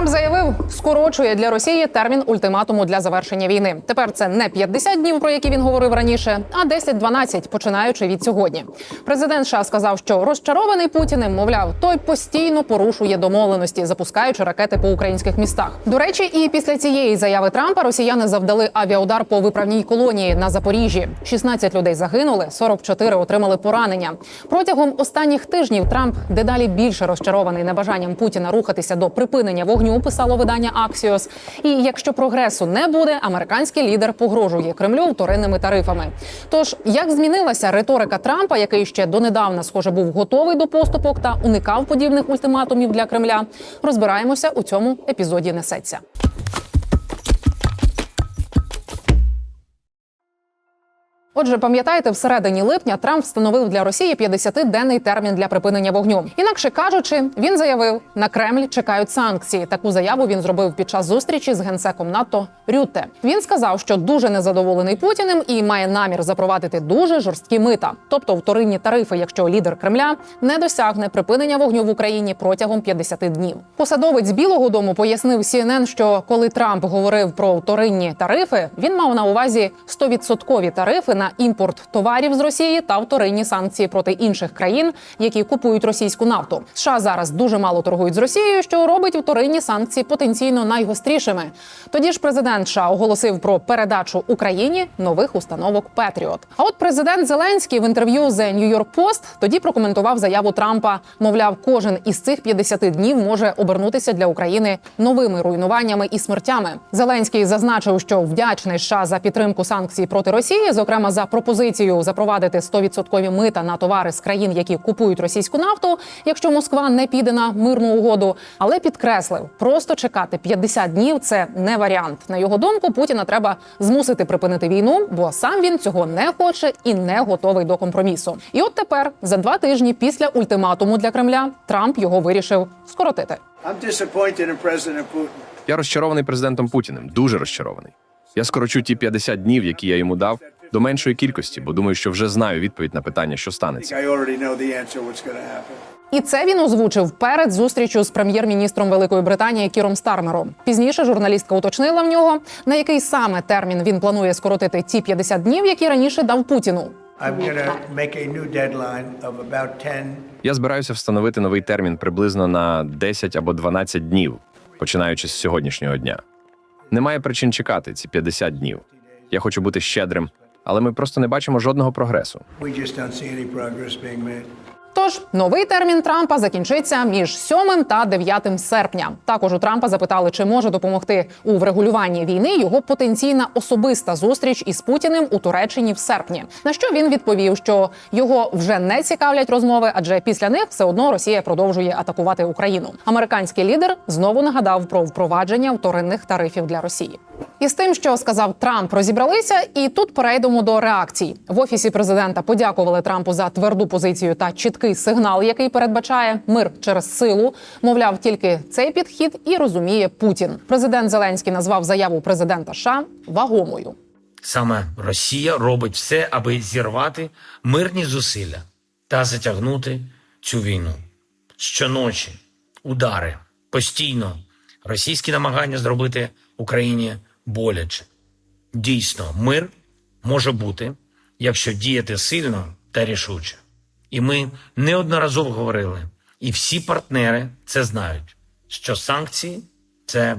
Трамп заявив, скорочує для Росії термін ультиматуму для завершення війни. Тепер це не 50 днів, про які він говорив раніше, а 10-12, починаючи від сьогодні. Президент США сказав, що розчарований Путіним, мовляв, той постійно порушує домовленості, запускаючи ракети по українських містах. До речі, і після цієї заяви Трампа росіяни завдали авіаудар по виправній колонії на Запоріжжі. 16 людей загинули, 44 отримали поранення. Протягом останніх тижнів Трамп дедалі більше розчарований небажанням Путіна рухатися до припинення вогню. Писало видання Axios. І якщо прогресу не буде, американський лідер погрожує Кремлю вторинними тарифами. Тож як змінилася риторика Трампа, який ще донедавна, схоже, був готовий до поступок та уникав подібних ультиматумів для Кремля, розбираємося у цьому епізоді. Несеться. Отже, пам'ятаєте, всередині липня Трамп встановив для Росії 50-денний термін для припинення вогню. Інакше кажучи, він заявив, на Кремль чекають санкції. Таку заяву він зробив під час зустрічі з генсеком НАТО Рютте. Він сказав, що дуже незадоволений Путіним і має намір запровадити дуже жорсткі мита, тобто вторинні тарифи, якщо лідер Кремля не досягне припинення вогню в Україні протягом 50 днів. Посадовець Білого Дому пояснив CNN, що коли Трамп говорив про вторинні тарифи, він мав на увазі 100% тарифи на імпорт товарів з Росії та вторинні санкції проти інших країн, які купують російську нафту. США зараз дуже мало торгують з Росією, що робить вторинні санкції потенційно найгострішими. Тоді ж президент США оголосив про передачу Україні нових установок Петріот. А от президент Зеленський в інтерв'ю The New York Post тоді прокоментував заяву Трампа. Мовляв, кожен із цих 50 днів може обернутися для України новими руйнуваннями і смертями. Зеленський зазначив, що вдячний США за підтримку санкцій проти Росії, зокрема за пропозицію запровадити 100% мита на товари з країн, які купують російську нафту, якщо Москва не піде на мирну угоду. Але підкреслив, просто чекати 50 днів це не варіант. На його думку, Путіна треба змусити припинити війну, бо сам він цього не хоче і не готовий до компромісу. І от тепер, за два тижні після ультиматуму для Кремля, Трамп його вирішив скоротити. Я розчарований президентом Путіним, дуже розчарований. Я скорочу ті 50 днів, які я йому дав, до меншої кількості, бо думаю, що вже знаю відповідь на питання, що станеться. І це він озвучив перед зустрічю з прем'єр-міністром Великої Британії Кіром Стармером. Пізніше журналістка уточнила в нього, на який саме термін він планує скоротити ті 50 днів, які раніше дав Путіну. I'm going to make a new deadline of about 10 Я збираюся встановити новий термін приблизно на 10 або 12 днів, починаючи з сьогоднішнього дня. Немає причин чекати ці 50 днів. Я хочу бути щедрим, але ми просто не бачимо жодного прогресу. Тож новий термін Трампа закінчиться між 7 та 9 серпня. Також у Трампа запитали, чи може допомогти у врегулюванні війни його потенційна особиста зустріч із Путіним у Туреччині в серпні. На що він відповів, що його вже не цікавлять розмови, адже після них все одно Росія продовжує атакувати Україну. Американський лідер знову нагадав про впровадження вторинних тарифів для Росії. І з тим, що сказав Трамп, розібралися, і тут перейдемо до реакцій. В офісі президента подякували Трампу за тверду позицію та чіткий сигнал, який передбачає мир через силу. Мовляв, тільки цей підхід і розуміє Путін. Президент Зеленський назвав заяву президента США вагомою. Саме Росія робить все, аби зірвати мирні зусилля та затягнути цю війну. Щоночі удари постійно російські намагання зробити Україні боляче. Дійсно, мир може бути, якщо діяти сильно та рішуче. І ми неодноразово говорили, і всі партнери це знають, що санкції це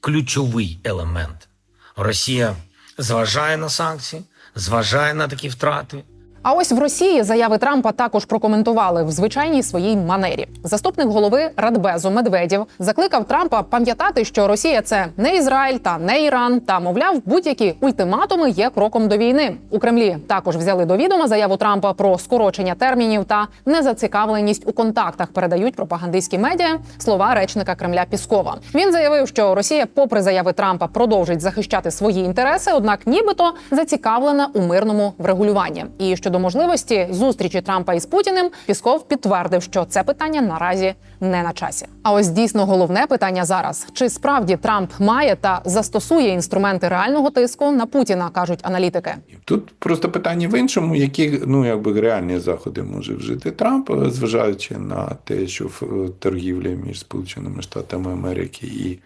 ключовий елемент. Росія зважає на санкції, зважає на такі втрати. А ось в Росії заяви Трампа також прокоментували в звичайній своїй манері. Заступник голови Радбезу Медведєв закликав Трампа пам'ятати, що Росія це не Ізраїль та не Іран. Та мовляв, будь-які ультиматуми є кроком до війни. У Кремлі також взяли до відома заяву Трампа про скорочення термінів та незацікавленість у контактах. Передають пропагандистські медіа слова речника Кремля Піскова. Він заявив, що Росія, попри заяви Трампа, продовжить захищати свої інтереси однак, нібито зацікавлена у мирному врегулюванні. І щодо щодо можливості зустрічі Трампа із Путіним, Пісков підтвердив, що це питання наразі не на часі. А ось дійсно головне питання зараз: чи справді Трамп має та застосує інструменти реального тиску на Путіна, кажуть аналітики. Тут просто питання в іншому, які ну якби реальні заходи може вжити Трамп, е, зважаючи на те, що в е, торгівлі між Сполученими Штатами Америки і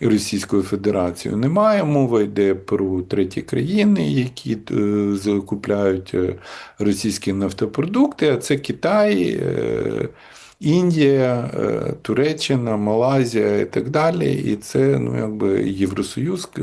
Російською Федерацією немає. Мова йде про треті країни, які е, закупляють російські нафтопродукти, а це Китай. е, Індія, е, Туреччина, Малайзія і так далі. І це ну, якби Євросоюз. е,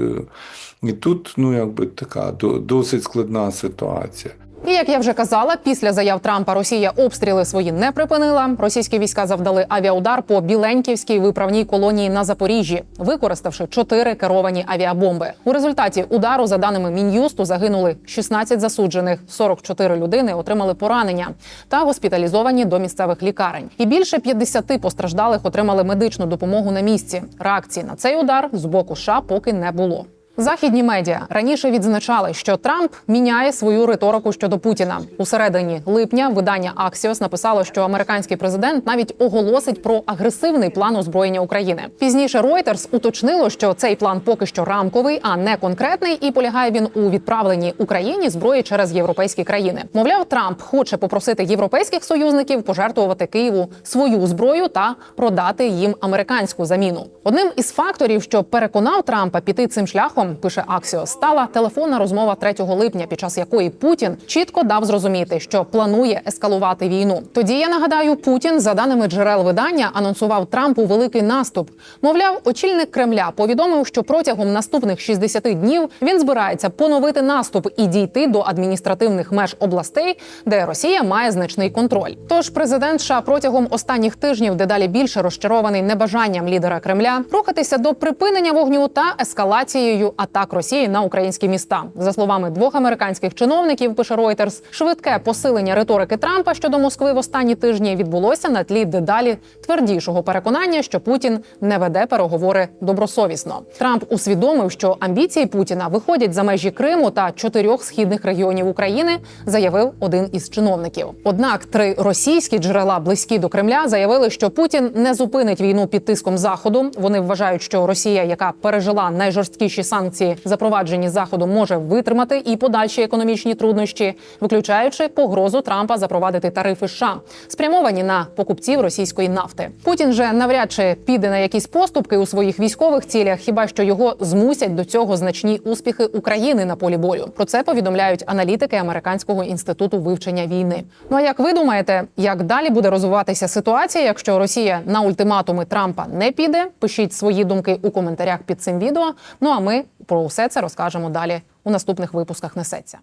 І тут ну, якби така досить складна ситуація. І як я вже казала, після заяв Трампа Росія обстріли свої не припинила. Російські війська завдали авіаудар по Біленьківській виправній колонії на Запоріжжі, використавши чотири керовані авіабомби. У результаті удару, за даними мін'юсту, загинули 16 засуджених, 44 людини отримали поранення та госпіталізовані до місцевих лікарень. І більше 50 постраждалих отримали медичну допомогу на місці. Реакції на цей удар з боку США поки не було. Західні медіа раніше відзначали, що Трамп міняє свою риторику щодо Путіна. У середині липня видання Axios написало, що американський президент навіть оголосить про агресивний план озброєння України. Пізніше Reuters уточнило, що цей план поки що рамковий, а не конкретний, і полягає він у відправленні Україні зброї через європейські країни. Мовляв, Трамп хоче попросити європейських союзників пожертвувати Києву свою зброю та продати їм американську заміну. Одним із факторів, що переконав Трампа піти цим шляхом, пише Аксіо, стала телефонна розмова 3 липня, під час якої Путін чітко дав зрозуміти, що планує ескалувати війну. Тоді я нагадаю, Путін, за даними джерел видання, анонсував Трампу великий наступ. Мовляв, очільник Кремля повідомив, що протягом наступних 60 днів він збирається поновити наступ і дійти до адміністративних меж областей, де Росія має значний контроль. Тож президент США протягом останніх тижнів дедалі більше розчарований небажанням лідера Кремля рухатися до припинення вогню та ескалацією атак Росії на українські міста. За словами двох американських чиновників, пише Reuters, швидке посилення риторики Трампа щодо Москви в останні тижні відбулося на тлі дедалі твердішого переконання, що Путін не веде переговори добросовісно. Трамп усвідомив, що амбіції Путіна виходять за межі Криму та чотирьох східних регіонів України, заявив один із чиновників. Однак три російські джерела близькі до Кремля заявили, що Путін не зупинить війну під тиском заходу. Вони вважають, що Росія, яка пережила найжорсткіші санкції, запроваджені заходом, може витримати і подальші економічні труднощі, виключаючи погрозу Трампа запровадити тарифи США, спрямовані на покупців російської нафти. Путін же навряд чи піде на якісь поступки у своїх військових цілях, хіба що його змусять до цього значні успіхи України на полі бою. Про це повідомляють аналітики американського інституту вивчення війни. Ну а як ви думаєте, як далі буде розвиватися ситуація, якщо Росія на ультиматуми Трампа не піде? Пишіть свої думки у коментарях під цим відео. Ну а ми про все це розкажемо далі у наступних випусках. Несеться.